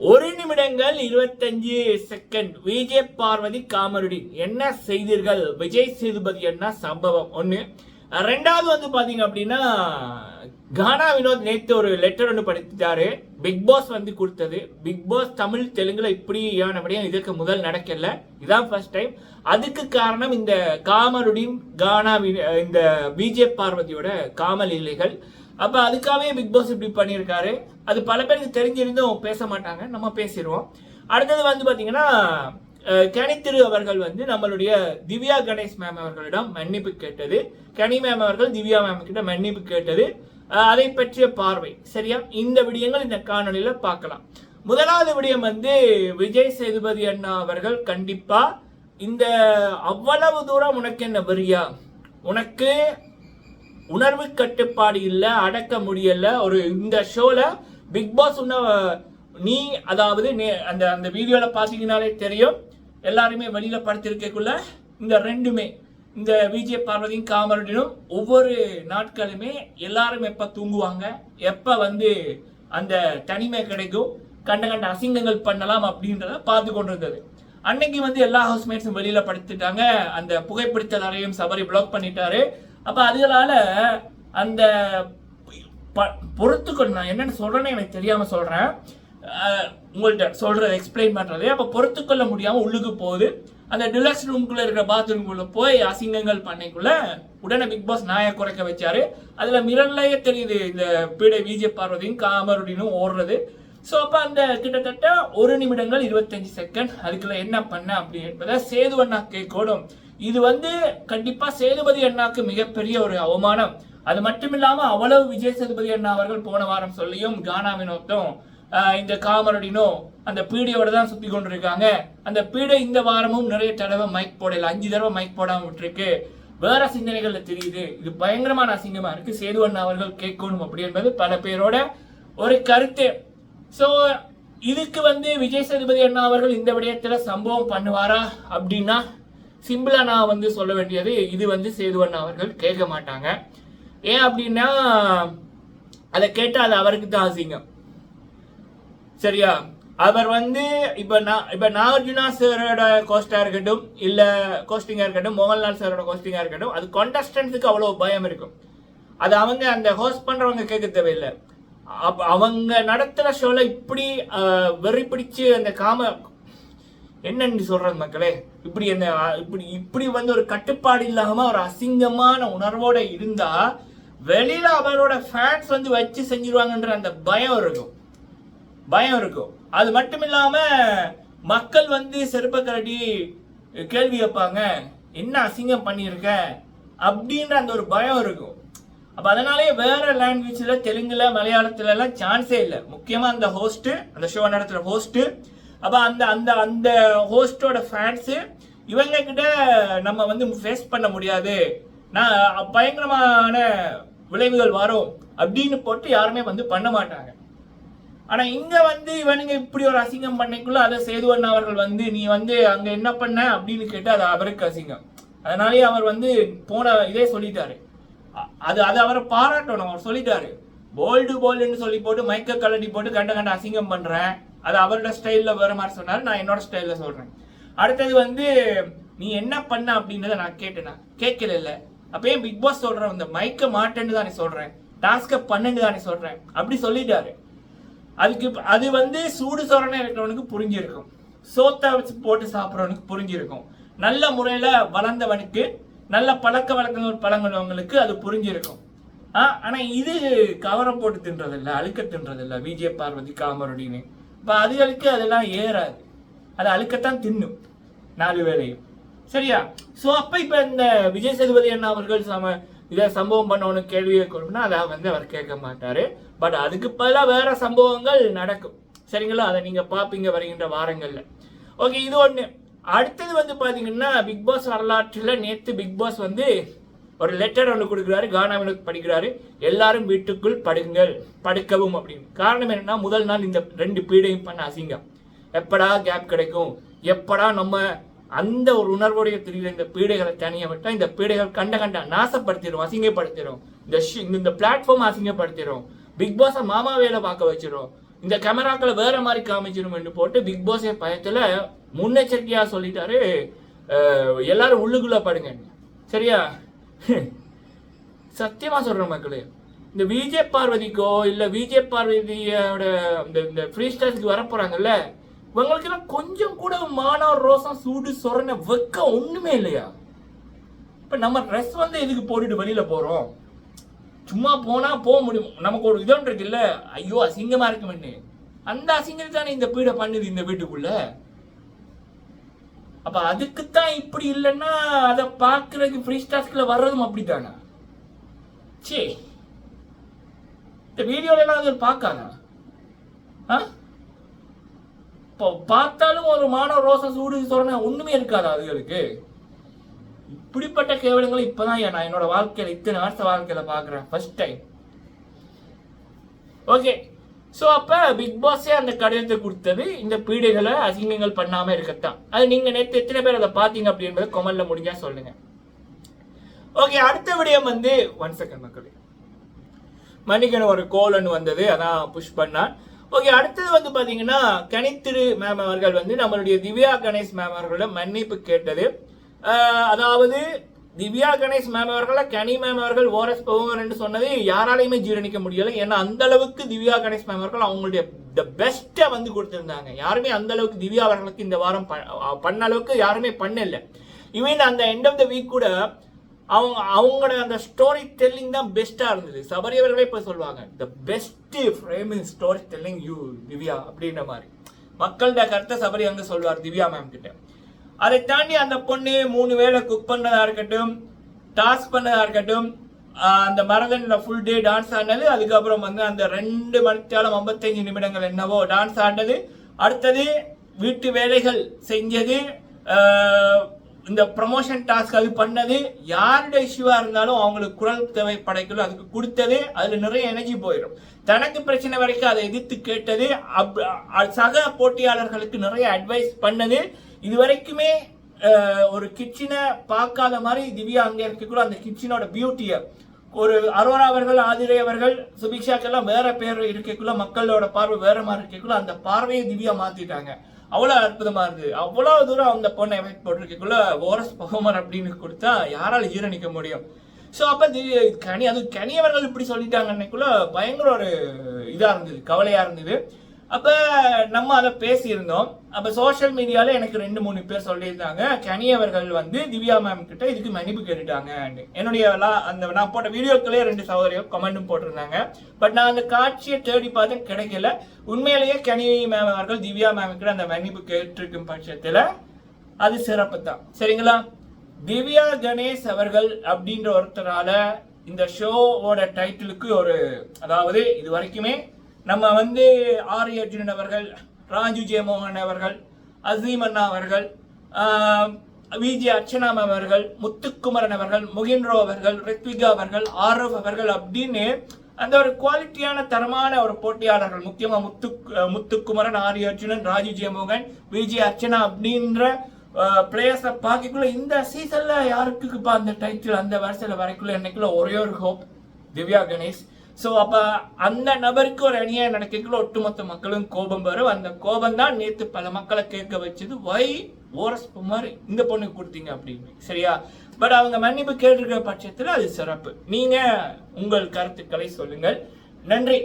ஒரு நிமிடங்கள் இருபத்தஞ்சு செகண்ட் விஜய் பார்வதி காமெடி என்ன செய்தீர்கள்? விஜய் சேதுபதி என்ன சம்பவம்? ஒன்று ரெண்டாவது வந்து பார்த்தீங்க அப்படின்னா கானா வினோத் நேற்று ஒரு லெட்டர் ஒன்று படித்தாரு. பிக் பாஸ் வந்து கொடுத்தது. பிக் பாஸ் தமிழ் தெலுங்குல இப்படி ஏனபடியும் இதற்கு முதல் நடக்கல. இதான் ஃபர்ஸ்ட் டைம் அதுக்கு காரணம் இந்த காமருடின் கானா இந்த விஜய் பார்வதியோட காமல் இல்லைகள் அப்போ அதுக்காகவே பிக் பாஸ் இப்படி பண்ணியிருக்காரு. அது பல பேருக்கு தெரிஞ்சிருந்தும் பேச மாட்டாங்க. நம்ம பேசிடுவோம் அடுத்தது வந்து பார்த்தீங்கன்னா கனித்திரு அவர்கள் வந்து நம்மளுடைய திவ்யா கணேஷ் மேம் அவர்களிடம் மன்னிப்பு கேட்டது. கனி மேம் அவர்கள் திவ்யா மேம் கிட்ட மன்னிப்பு கேட்டது. அதை பற்றிய பார்வை. சரியா? இந்த விடயங்கள் இந்த காணொலியில் பார்க்கலாம். முதலாவது விடயம் வந்து விஜய் சேதுபதி அண்ணா அவர்கள் கண்டிப்பாக இந்த அவ்வளவு தூரம் உனக்கு என்ன வெறியா உனக்கு உணர்வு கட்டுப்பாடு இல்லை அடக்க முடியல. ஒரு இந்த ஷோல பிக் பாஸ் உன்ன நீ அதாவது நீ அந்த அந்த வீடியோவில் பார்த்தீங்கனாலே தெரியும். எல்லாருமே வெளியில் படுத்திருக்கக்குள்ள இந்த ரெண்டுமே இந்த விஜய் பார்வதியும் காமரடியும் ஒவ்வொரு நாட்களுமே எல்லாரும் எப்போ தூங்குவாங்க எப்போ வந்து அந்த தனிமை கிடைக்கும் கண்ட கண்ட அசிங்கங்கள் பண்ணலாம் அப்படின்றத பார்த்து கொண்டிருந்தது. அன்னைக்கு வந்து எல்லா ஹவுஸ்மேட்ஸும் வெளியில் படுத்துட்டாங்க. அந்த புகைப்பிடித்தல் அறையும் சபரி பிளாக் பண்ணிட்டாரு. அப்போ அதனால அந்த ப- பொறுத்துக்கொள் நான் என்னென்னு சொல்கிறேன்னு எனக்கு தெரியாமல் சொல்கிறேன் உங்கள்கிட்ட சொல்கிறது எக்ஸ்பிளைன் பண்ணுறது அப்போ பொறுத்துக்கொள்ள முடியாமல் உள்ளுக்கு போகுது. அந்த டிலக்ஸ் ரூம்குள்ளே இருக்கிற பாத்ரூம்குள்ளே போய் அசிங்கங்கள் பண்ணிக்குள்ள உடனே பிக் பாஸ் நாயை குறைக்க வச்சாரு. அதில் மிரல்லையே தெரியுது இந்த பீடை விஜய் பார்வதியும் காமருடினும் ஓடுறது. ஸோ அப்போ அந்த கிட்டத்தட்ட ஒரு நிமிடங்கள் இருபத்தஞ்சு செகண்ட் அதுக்குள்ள என்ன பண்ண அப்படி என்பதை சேது அண்ணா கேட்கணும். இது வந்து கண்டிப்பா சேதுபதி அண்ணாக்கு மிகப்பெரிய ஒரு அவமானம். அது மட்டும் இல்லாம அவ்வளவு விஜய் சேதுபதி அண்ணா அவர்கள் போன வாரம் சொல்லியும் கானாவினோத்தும் இந்த காமரடினும் அந்த பீடியோட தான் சுத்தி கொண்டிருக்காங்க. அந்த பீடை இந்த வாரமும் நிறைய தடவை மைக் போடல. அஞ்சு தடவை மைக் போடாம விட்டுருக்கு. வேற சிந்தனைகள்ல தெரியுது. இது பயங்கரமான அசிங்கமா இருக்கு. சேது அண்ணா அவர்கள் கேட்கணும் அப்படி என்பது பல பேரோட ஒரு கருத்து. ஸோ இதுக்கு வந்து விஜய் சேதுபதி அண்ணா அவர்கள் இந்த விடயத்துல சம்பவம் பண்ணுவாரா அப்படின்னா சிம்பிளாக நான் வந்து சொல்ல வேண்டியது இது வந்து சேதுவன் அவர்கள் கேட்க மாட்டாங்க. ஏன் அப்படின்னா அதை கேட்டால் அது அவருக்கு தான் அசிங்கம். சரியா? அவர் வந்து இப்போ நான் இப்போ நாகார்ஜுனா சாரோட கோஸ்டாக இருக்கட்டும் இல்லை கோஸ்டிங்காக இருக்கட்டும் மோகன்லால் சாரோட கோஸ்டிங்காக இருக்கட்டும் அது கான்டஸ்டன்ஸுக்கு அவ்வளோ பயம் இருக்கும். அது அவங்க அந்த ஹோஸ்ட் பண்ணுறவங்க கேட்க தேவையில்லை. அவங்க நடத்துகிற ஷோவில் இப்படி வெறி பிடிச்சி அந்த காம என்னன்னு சொல்றது மக்களே இப்படி என்ன இப்படி இப்படி வந்து ஒரு கட்டுப்பாடு இல்லாம ஒரு அசிங்கமான உணர்வோட இருந்தா வெளியில அவரோட ஃபேன்ஸ் வந்து வச்சு செஞ்சிருவாங்கன்ற அந்த பயம் இருக்கும். பயம் இருக்கும். அது மட்டும் இல்லாம மக்கள் வந்து செருப்ப கரடி கேள்வி கேட்பாங்க என்ன அசிங்கம் பண்ணியிருக்க? அப்படின்ற அந்த ஒரு பயம் இருக்கும். அப்ப அதனாலே வேற லாங்குவேஜ்ல தெலுங்குல மலையாளத்துல எல்லாம் சான்ஸே இல்லை. முக்கியமா அந்த ஹோஸ்ட் அந்த ஷோ நடத்துற ஹோஸ்ட்டு அப்போ அந்த அந்த அந்த ஹோஸ்டோட ஃபேன்ஸு இவங்க கிட்ட நம்ம வந்து ஃபேஸ் பண்ண முடியாது. நான் பயங்கரமான விளைவுகள் வரும் அப்படின்னு போட்டு யாருமே வந்து பண்ண மாட்டாங்க. ஆனால் இங்கே வந்து இவனுங்க இப்படி ஒரு அசிங்கம் பண்ணிக்குள்ள அதை சேதுவன் அவர்கள் வந்து நீ வந்து அங்கே என்ன பண்ண? அப்படின்னு கேட்டு அது அவருக்கு அசிங்கம். அதனாலேயே அவர் வந்து போன இதே சொல்லிட்டாரு. அது அது அவரை பாராட்டணும். அவர் சொல்லிட்டாரு போல்டு போல்டுன்னு சொல்லி போட்டு மயக்க கலட்டி போட்டு கண்ட கண்ட அசிங்கம் பண்ணுறேன் அது அவரோட ஸ்டைலில் வேறு மாதிரி சொன்னார். நான் என்னோட ஸ்டைலில் சொல்கிறேன் அடுத்தது வந்து நீ என்ன பண்ண அப்படின்றத நான் கேட்டேனா கேட்கல இல்லை. அப்பயே பிக் பாஸ் சொல்கிறேன் இந்த மைக்கை மாட்டேன்னு தானே சொல்கிறேன் டாஸ்க்கை பண்ணுன்னு தானே சொல்கிறேன் அப்படி சொல்லிட்டாரு. அதுக்கு அது வந்து சூடு சொரணை இருக்கிறவனுக்கு புரிஞ்சிருக்கும். சோத்தை வச்சு போட்டு சாப்பிட்றவனுக்கு புரிஞ்சிருக்கும். நல்ல முறையில் வளர்ந்தவனுக்கு நல்ல பழக்க வழக்கங்கள் பழங்கினவங்களுக்கு அது புரிஞ்சிருக்கும். ஆ, இது கவரம் போட்டு தின்றதில்ல அழுக்க தின்றதில்ல. விஜய பார்வதி காமருடின்னு. இப்ப அதுகளுக்கு அதெல்லாம் ஏறாது. அது அழுக்கத்தான் தின்னும் நாலு வேளையும். சரியா? ஸோ அப்போ இப்போ இந்த விஜய் சேதுபதி அண்ணா அவர்கள் சம இதை சம்பவம் பண்ணவனு கேள்வி கேட்கணும்னா அதை வந்து அவர் கேட்க மாட்டார். பட் அதுக்கு பதிலாக வேற சம்பவங்கள் நடக்கும். சரிங்களா? அதை நீங்கள் பார்ப்பீங்க வருகின்ற வாரங்களில். ஓகே இது ஒன்று அடுத்தது வந்து பார்த்தீங்கன்னா பிக் பாஸ் வரலாற்றில் நேற்று பிக் பாஸ் வந்து ஒரு லெட்டர் ஒன்று கொடுக்குறாரு கானாவினுக்கு படிக்கிறாரு. எல்லாரும் வீட்டுக்குள் படுங்கள் படுக்கவும் அப்படின்னு. காரணம் என்னன்னா முதல் நாள் இந்த ரெண்டு பீடையும் பண்ண அசிங்கம். எப்படா கேப் கிடைக்கும்? எப்படா நம்ம அந்த ஒரு உணர்வுடைய தெரியல இந்த பீடைகளை தனியாக விட்டால் இந்த பீடைகள் கண்ட கண்ட நாசப்படுத்திடும் அசிங்கப்படுத்திடும் இந்த ஷி- இந்த- இந்த பிளாட்ஃபார்ம் அசிங்கப்படுத்திடும் பிக் பாஸை மாமா வேலை பார்க்க வச்சிடும் இந்த கேமராக்களை வேற மாதிரி காமிச்சிடும் போட்டு பிக் பாஸே பயத்தில் முன்னெச்சரிக்கையாக சொல்லிட்டாரு எல்லாரும் உள்ளுக்குள்ள படுங்க. சரியா? சத்தியமா சொல்றேன் மக்களே இந்த விஜய் பார்வதிக்கோ இல்ல விஜய் பார்வதியோட இந்த இந்த ஃப்ரீ ஸ்டைல்ஸ்க்கு வர போறாங்கல்ல இவங்களுக்கெல்லாம் கொஞ்சம் கூட மானம் ரோசம் சூடு சொரண வெக்க ஒண்ணுமே இல்லையா? இப்ப நம்ம ட்ரெஸ் வந்து எதுக்கு போட்டுட்டு வெளியில போறோம்? சும்மா போனா போக முடியும். நமக்கு ஒரு இதோன்றது இருக்குல்ல ஐயோ அசிங்கமா இருக்குமென்னு. அந்த அசிங்கத்தை தானே இந்த பீடை பண்ணுது இந்த வீட்டுக்குள்ள. அப்ப அதுக்குத்தான் இப்படி இல்லைன்னா அதை பார்க்கறதுக்கு ஃப்ரீ ஸ்டாஸ்கில் வர்றதும் அப்படி தானா சே இந்த வீடியோல எல்லாம் அது பார்க்காதா? ஆ? இப்போ பார்த்தாலும் ஒரு மானவ ரோசா சூடு சொன்ன ஒண்ணுமே இருக்காதா அதுகளுக்கு? இப்படிப்பட்ட கேவலங்களை இப்பதான் தான் நான் என்னோட வாழ்க்கையில இத்தனை வருஷ வாழ்க்கையில பாக்குறேன் ஃபர்ஸ்ட் டைம் ஓகே ஸோ அப்போ பிக் பாஸே அந்த கடிதத்தை கொடுத்தது. இந்த பீடைகளை அசிங்கங்கள் பண்ணாமல் இருக்கத்தான். அது நீங்கள் நேற்று எத்தனை பேர் அதை பார்த்தீங்க அப்படின்றத கொமல்ல முடிஞ்சால் சொல்லுங்கள் ஓகே அடுத்த விடயம் வந்து ஒன் செகண்ட் மக்களே. மன்னிக்கணும் ஒரு கோலன் வந்தது. அதான் புஷ் பண்ணான். ஓகே அடுத்தது வந்து பார்த்தீங்கன்னா கனித்திரு மேம் அவர்கள் வந்து நம்மளுடைய திவ்யா கணேஷ் மேம் அவர்களிடம் மன்னிப்பு கேட்டது. அதாவது திவ்யா கணேஷ் மேம் அவர்களை கனி மேம் அவர்கள் ஓரஸ் போவாங்கன்னு சொன்னது யாராலையுமே ஜீரணிக்க முடியலை. ஏன்னா அந்த அளவுக்கு திவ்யா கணேஷ் மேம் அவர்கள் அவங்களுடைய த பெஸ்ட்டை வந்து கொடுத்துருந்தாங்க. யாருமே அந்த அளவுக்கு திவ்யா அவர்களுக்கு இந்த வாரம் பண்ண அளவுக்கு யாருமே பண்ணல. ஈவன் அந்த எண்ட் ஆஃப் த வீக் கூட அவங்க அவங்களோட அந்த ஸ்டோரி டெல்லிங் தான் பெஸ்ட்டாக இருந்தது. சபரி அவர்களே இப்போ சொல்லுவாங்க the best frame in story telling you Divya அப்படின்ற மாதிரி. மக்கள்கிட்ட கருத்தை சபரி அங்கே சொல்வார் திவ்யா மேம் கிட்ட. அதை தாண்டி அந்த பொண்ணு மூணு வேளை குக் பண்ணதா இருக்கட்டும் டாஸ்க் பண்ணதா இருக்கட்டும் அந்த மரதனில் ஃபுல் டே டான்ஸ் ஆடினது. அதுக்கப்புறம் வந்து அந்த ரெண்டு மணித்தாலும் ஐம்பத்தஞ்சு நிமிடங்கள் என்னவோ டான்ஸ் ஆடினது. அடுத்தது வீட்டு வேலைகள் செஞ்சது. இந்த ப்ரமோஷன் டாஸ்க் அது பண்ணது. யாருடைய இஷ்யூவாக இருந்தாலும் அவங்களுக்கு குரல் தேவை படைக்கல அதுக்கு கொடுத்தது. அதில் நிறைய எனர்ஜி போயிடும். தனக்கு பிரச்சனை வரைக்கும் அதை எதிர்த்து கேட்டது. அப்- சக போட்டியாளர்களுக்கு நிறைய அட்வைஸ் பண்ணது. இது வரைக்குமே ஒரு கிச்சனை பார்க்காத மாதிரி திவ்யா அங்கே இருக்கக்குள்ள அந்த கிச்சனோட பியூட்டியை ஒரு அரோரா அவர்கள் ஆதிரை அவர்கள் சுபிக்ஷாக்கெல்லாம் வேற பேர் இருக்கக்குள்ள மக்களோட பார்வை வேற மாதிரி இருக்கக்குள்ள அந்த பார்வையை திவ்யா மாத்திட்டாங்க. அவ்வளோ அற்புதமா இருந்தது. அவ்வளோ தூரம் அந்த பொண்ணை எஃபெக்ட் போட்டிருக்கக்குள்ள ஓரஸ் பகமர் அப்படின்னு கொடுத்தா யாரால் ஈரணிக்க முடியும்? ஸோ அப்போ தி- கனி அது கனியவர்கள் இப்படி சொல்லிட்டாங்கன்னைக்குள்ள பயங்கர ஒரு இதாக இருந்தது கவலையாக இருந்தது. அப்போ நம்ம அதை பேசியிருந்தோம். அப்போ சோஷியல் மீடியாவில் எனக்கு ரெண்டு மூணு பேர் சொல்லியிருந்தாங்க. கனி அவர்கள் வந்து திவ்யா மேம் கிட்ட இதுக்கு மன்னிப்பு கேட்டுட்டாங்க என்னுடைய அந்த நான் போட்ட வீடியோக்களே ரெண்டு சகோதரிகள் கமெண்ட்டும் போட்டிருந்தாங்க. பட் நான் அந்த காட்சியை தேடி பார்த்தேன் கிடைக்கல. உண்மையிலேயே கனி மேம் அவர்கள் திவ்யா மேம் கிட்ட அந்த மன்னிப்பு கேட்டிருக்கும் பட்சத்தில் அது சிறப்பு தான். சரிங்களா? திவ்யா கணேஷ் அவர்கள் அப்படின்ற ஒருத்தரால இந்த ஷோவோட டைட்டிலுக்கு ஒரு அதாவது இது வரைக்குமே நம்ம வந்து ஆர் அர்ஜுனன் அவர்கள் ராஜு ஜெயமோகன் அவர்கள் அசீம் அண்ணா அவர்கள் விஜி அர்ச்சனா அவர்கள் முத்துக்குமரன் அவர்கள் முகின்ரோ அவர்கள் ரித்விகா அவர்கள் ஆரவ் அவர்கள் அப்படின்னு அந்த ஒரு குவாலிட்டியான தரமான ஒரு போட்டியாளர்கள் முக்கியமாக முத்து முத்துக்குமரன் ஆரிய அர்ஜுனன் ராஜு ஜெயமோகன் விஜி அர்ச்சனா அப்படின்ற பிளேயர்ஸை பார்க்கக்குள்ள இந்த சீசன்ல யாருக்குப்பா அந்த டைட்டில் அந்த வருஷத்தில் வரைக்குள்ள என்னைக்குள்ள ஒரே ஒரு ஹோப் திவ்யா கணேஷ். ஸோ அப்போ அந்த நபருக்கு ஒரு அநியாயம் நடக்கக்குள்ள ஒட்டுமொத்த மக்களும் கோபம் வரும். அந்த கோபம் தான் நேற்று பல மக்களை கேட்க வச்சது. வை ஓரஸ் குமார் இந்த பொண்ணுக்கு கொடுத்தீங்க அப்படின்னு. சரியா? பட் அவங்க மன்னிப்பு கேட்டிருக்கிற பட்சத்தில் அது சிறப்பு. நீங்கள் உங்கள் கருத்துக்களை சொல்லுங்கள். நன்றி.